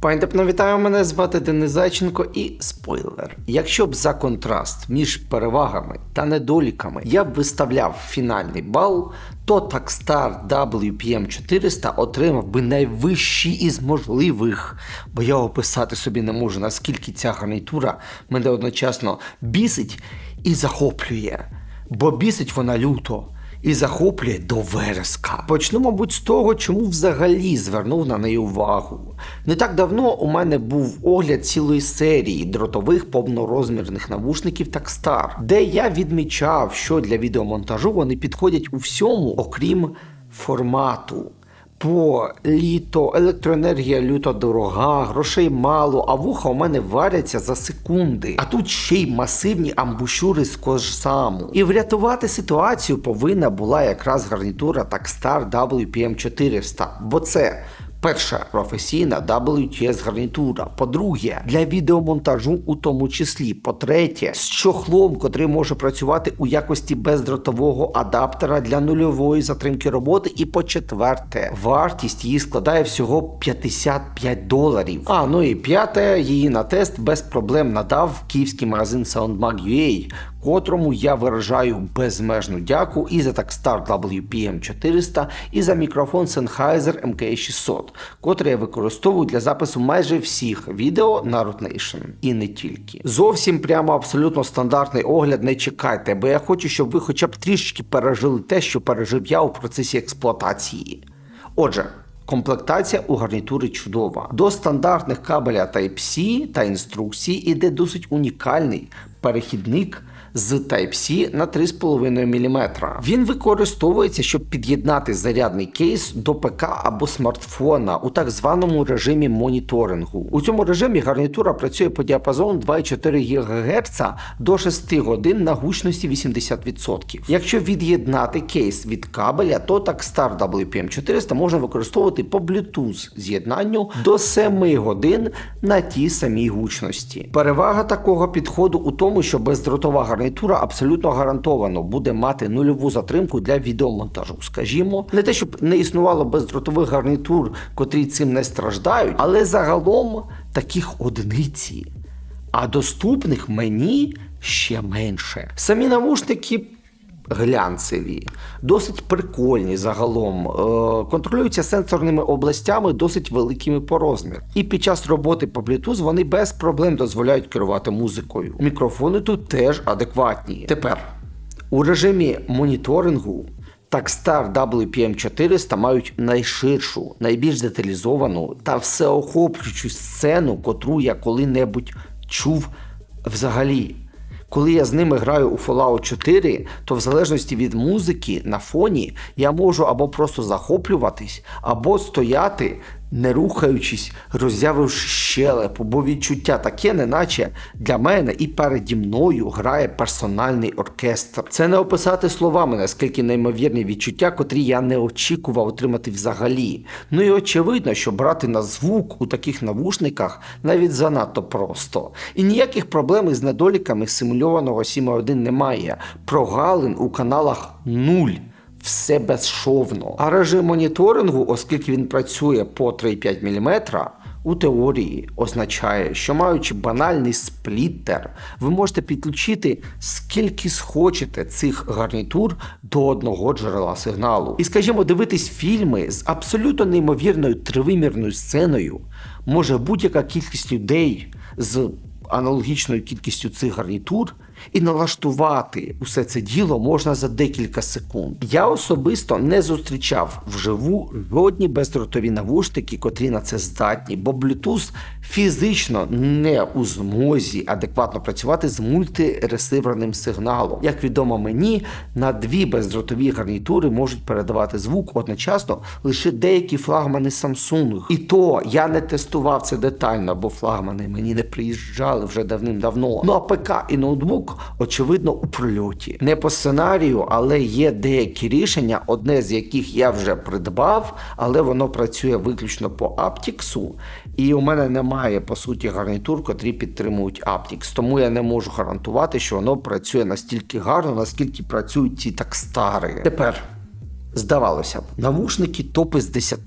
Пані вітаю, мене звати Денис Зайченко і спойлер. Якщо б за контраст між перевагами та недоліками я б виставляв фінальний бал, то Takstar WPM 400 отримав би найвищий із можливих, бо я описати собі не можу, наскільки ця гарнітура мене одночасно бісить і захоплює. Бо бісить вона люто і захоплює до вереска. Почну, мабуть, з того, чому взагалі звернув на неї увагу. Не так давно у мене був огляд цілої серії дротових повнорозмірних навушників Такстар, де я відмічав, що для відеомонтажу вони підходять у всьому, окрім формату. По літо, електроенергія люто дорога, грошей мало, а вуха у мене варяться за секунди. А тут ще й масивні амбушюри з кожсаму. І врятувати ситуацію повинна була якраз гарнітура Takstar WPM 400, бо це. Перша професійна WTS гарнітура. По-друге, для відеомонтажу у тому числі. По-третє, з чохлом, котрий може працювати у якості бездротового адаптера для нульової затримки роботи. І по-четверте, вартість її складає всього 55 доларів. А ну і п'яте, її на тест без проблем надав київський магазин SoundMag.ua, котрому я виражаю безмежну дяку і за Takstar WPM 400, і за мікрофон Sennheiser MK600, котрий я використовую для запису майже всіх відео на Root Nation. І не тільки. Зовсім прямо абсолютно стандартний огляд не чекайте, бо я хочу, щоб ви хоча б трішечки пережили те, що пережив я у процесі експлуатації. Отже. Комплектація у гарнітури чудова. До стандартних кабеля Type-C та інструкцій іде досить унікальний перехідник з Type-C на 3,5 мм. Він використовується, щоб під'єднати зарядний кейс до ПК або смартфона у так званому режимі моніторингу. У цьому режимі гарнітура працює по діапазону 2,4 ГГц до 6 годин на гучності 80%. Якщо від'єднати кейс від кабеля, то Takstar WPM 400 можна використовувати по Bluetooth з'єднанню до 7 годин на тій самій гучності. Перевага такого підходу у тому, що бездротова гарнітура абсолютно гарантовано буде мати нульову затримку для відеомонтажу. Скажімо, не те, щоб не існувало бездротових гарнітур, котрі цим не страждають, але загалом таких одиниці. А доступних мені ще менше. Самі навушники глянцеві, досить прикольні загалом, е, контролюються сенсорними областями досить великими по розміру. І під час роботи по Bluetooth вони без проблем дозволяють керувати музикою. Мікрофони тут теж адекватні. Тепер у режимі моніторингу. Takstar WPM 400 мають найширшу, найбільш деталізовану та всеохоплюючу сцену, котру я коли-небудь чув взагалі. Коли я з ними граю у Fallout 4, то в залежності від музики на фоні я можу або просто захоплюватись, або стояти, не рухаючись, роззявивши щелепу, бо відчуття таке, неначе для мене і переді мною грає персональний оркестр. Це не описати словами, наскільки неймовірні відчуття, котрі я не очікував отримати взагалі. Ну і очевидно, що брати на звук у таких навушниках навіть занадто просто. І ніяких проблем із недоліками симульованого 7.1 немає. Прогалин у каналах нуль все безшовно. А режим моніторингу, оскільки він працює по 3,5 мм, у теорії означає, що маючи банальний спліттер, ви можете підключити скільки схочете цих гарнітур до одного джерела сигналу. І, скажімо, дивитись фільми з абсолютно неймовірною тривимірною сценою може будь-яка кількість людей з аналогічною кількістю цих гарнітур. І налаштувати усе це діло можна за декілька секунд. Я особисто не зустрічав вживу жодні бездротові навушники, котрі на це здатні, бо Bluetooth фізично не у змозі адекватно працювати з мультиресиверним сигналом. Як відомо мені, на дві бездротові гарнітури можуть передавати звук одночасно лише деякі флагмани Samsung. І то я не тестував це детально, бо флагмани мені не приїжджали вже давним-давно. Ну а ПК і ноутбук, очевидно, у прольоті. Не по сценарію, але є деякі рішення, одне з яких я вже придбав, але воно працює виключно по Aptix, і у мене немає по суті гарнітур, котрі підтримують Aptix. Тому я не можу гарантувати, що воно працює настільки гарно, наскільки працюють ці так старі. Тепер здавалося б, навушники топи з 10.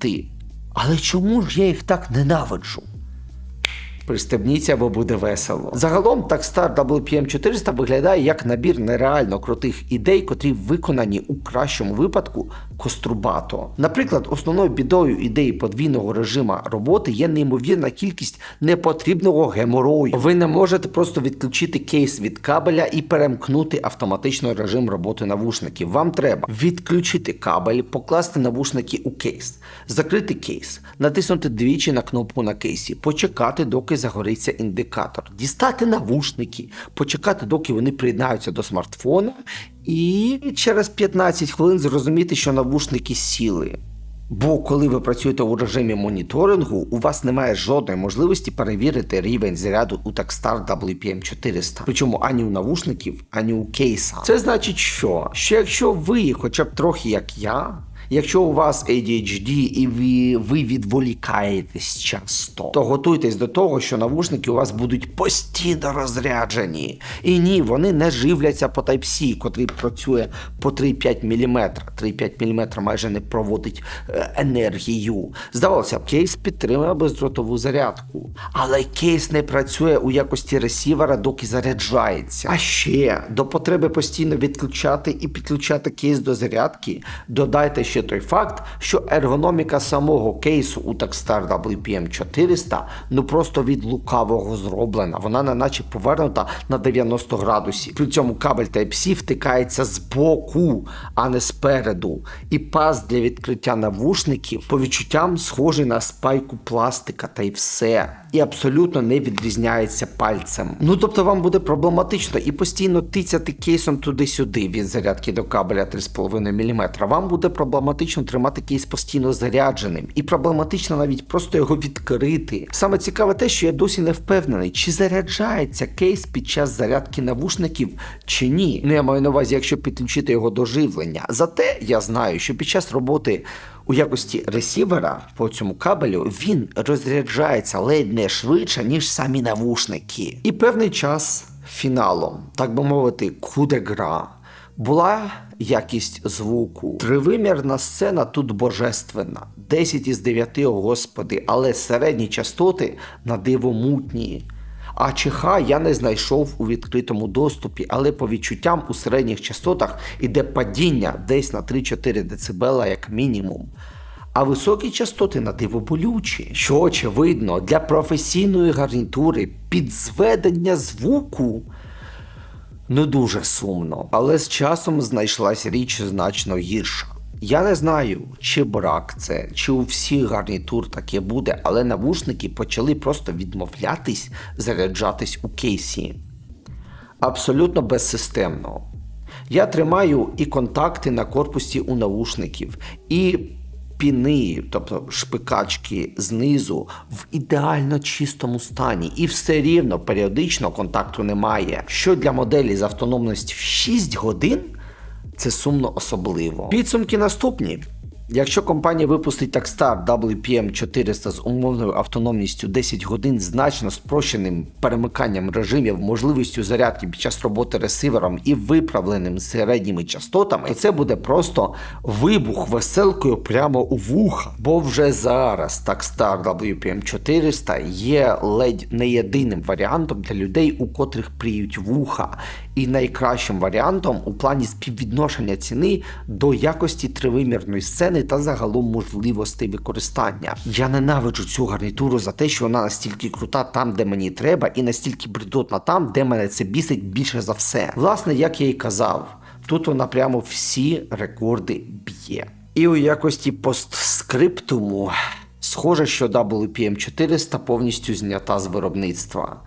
Але чому ж я їх так ненавиджу? Пристебніться, бо буде весело. Загалом Takstar WPM 400 виглядає як набір нереально крутих ідей, котрі виконані у кращому випадку кострубато. Наприклад, основною бідою ідеї подвійного режима роботи є неймовірна кількість непотрібного геморою. Ви не можете просто відключити кейс від кабеля і перемкнути автоматично режим роботи навушників. Вам треба відключити кабель, покласти навушники у кейс, закрити кейс, натиснути двічі на кнопку на кейсі, почекати, доки загориться індикатор, дістати навушники, почекати, доки вони приєднаються до смартфона, і через 15 хвилин зрозуміти, що навушники сіли. Бо коли ви працюєте у режимі моніторингу, у вас немає жодної можливості перевірити рівень заряду у Techstar WPM 400. Причому ані у навушників, ані у кейса. Це значить, що? Що якщо ви, хоча б трохи як я, Якщо у вас ADHD і ви, відволікаєтесь часто, то готуйтесь до того, що навушники у вас будуть постійно розряджені. І ні, вони не живляться по Type-C, котрий працює по 3,5 мм. 3,5 мм майже не проводить е, енергію. Здавалося б, кейс підтримує бездротову зарядку, але кейс не працює у якості ресівера, доки заряджається. А ще до потреби постійно відключати і підключати кейс до зарядки, додайте ще той факт, що ергономіка самого кейсу у Takstar WPM 400 ну просто від лукавого зроблена. Вона не наче повернута на 90 градусів. При цьому кабель Type-C втикається з боку, а не спереду. І паз для відкриття навушників по відчуттям схожий на спайку пластика та й все. І абсолютно не відрізняється пальцем. Ну тобто вам буде проблематично і постійно тицяти кейсом туди-сюди від зарядки до кабеля 3,5 мм. Вам буде проблематично тримати кейс постійно зарядженим, і проблематично навіть просто його відкрити. Саме цікаве те, що я досі не впевнений, чи заряджається кейс під час зарядки навушників чи ні. Ну я маю на увазі, якщо підключити його до живлення. Зате я знаю, що під час роботи. У якості ресівера по цьому кабелю він розряджається ледь не швидше, ніж самі навушники. І певний час фіналом, так би мовити, кудегра. Була якість звуку. Тривимірна сцена тут божественна. 10 із 9, господи, але середні частоти на диво мутні. А ЧХ я не знайшов у відкритому доступі, але по відчуттям у середніх частотах іде падіння десь на 3-4 дБ як мінімум. А високі частоти на диво болючі, що очевидно для професійної гарнітури підзведення звуку. Не дуже сумно, але з часом знайшлась річ значно гірша. Я не знаю, чи брак це, чи у всіх гарнітур таке буде, але навушники почали просто відмовлятись заряджатись у кейсі. Абсолютно безсистемно. Я тримаю і контакти на корпусі у навушників, і піни, тобто шпикачки знизу, в ідеально чистому стані, і все рівно періодично контакту немає. Що для моделі з автономністю 6 годин це сумно особливо. Підсумки наступні. Якщо компанія випустить Takstar WPM 400 з умовною автономністю 10 годин значно спрощеним перемиканням режимів, можливістю зарядки під час роботи ресивером і виправленим середніми частотами, то це буде просто вибух веселкою прямо у вуха. Бо вже зараз Takstar WPM 400 є ледь не єдиним варіантом для людей, у котрих пріють вуха, і найкращим варіантом у плані співвідношення ціни до якості тривимірної сцени та загалом можливостей використання. Я ненавиджу цю гарнітуру за те, що вона настільки крута там, де мені треба, і настільки бредотна там, де мене це бісить більше за все. Власне, як я й казав, тут вона прямо всі рекорди б'є. І у якості постскриптуму схоже, що WPM 400 повністю знята з виробництва.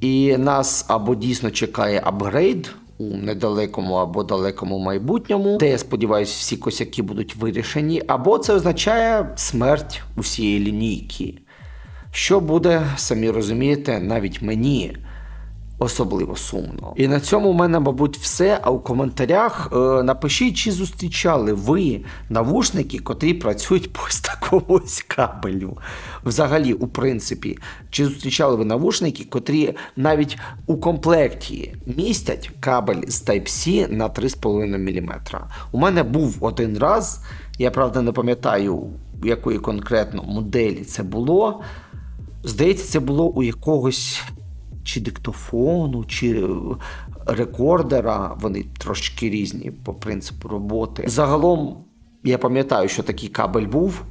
І нас або дійсно чекає апгрейд у недалекому або далекому майбутньому, де я сподіваюся, всі косяки будуть вирішені, або це означає смерть усієї лінійки. Що буде, самі розумієте, навіть мені особливо сумно. І на цьому в мене, мабуть, все. А у коментарях е, напишіть, чи зустрічали ви навушники, котрі працюють по такому кабелю. Взагалі, у принципі, чи зустрічали ви навушники, котрі навіть у комплекті містять кабель з Type-C на 3,5 мм. У мене був один раз, я правда не пам'ятаю, якої конкретно моделі це було. Здається, це було у якогось чи диктофону, чи е, рекордера. Вони трошки різні по принципу роботи. Загалом, я пам'ятаю, що такий кабель був,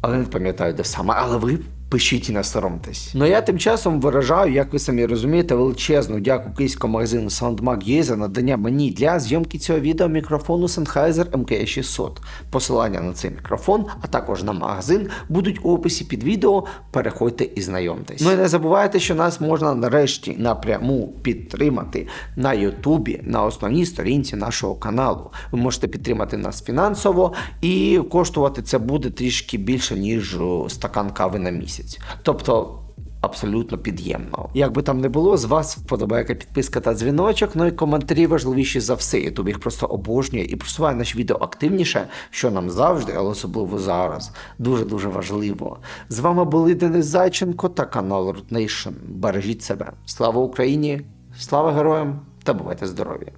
але не пам'ятаю, де саме. Але ви пишіть і не соромтесь. Ну я тим часом виражаю, як ви самі розумієте, величезну дяку київському магазину SoundMag є за надання мені для зйомки цього відео мікрофону Sennheiser MK600. Посилання на цей мікрофон, а також на магазин будуть у описі під відео. Переходьте і знайомтесь. Ну і не забувайте, що нас можна нарешті напряму підтримати на Ютубі на основній сторінці нашого каналу. Ви можете підтримати нас фінансово, і коштувати це буде трішки більше, ніж стакан кави на місяць. Тобто. Абсолютно під'ємно. Як би там не було, з вас вподобайка, підписка та дзвіночок. Ну і коментарі важливіші за все. Ютуб їх просто обожнює і просуває наші відео активніше, що нам завжди, але особливо зараз. Дуже дуже важливо. З вами були Денис Зайченко та канал Root Nation. Бережіть себе. Слава Україні! Слава героям та бувайте здорові!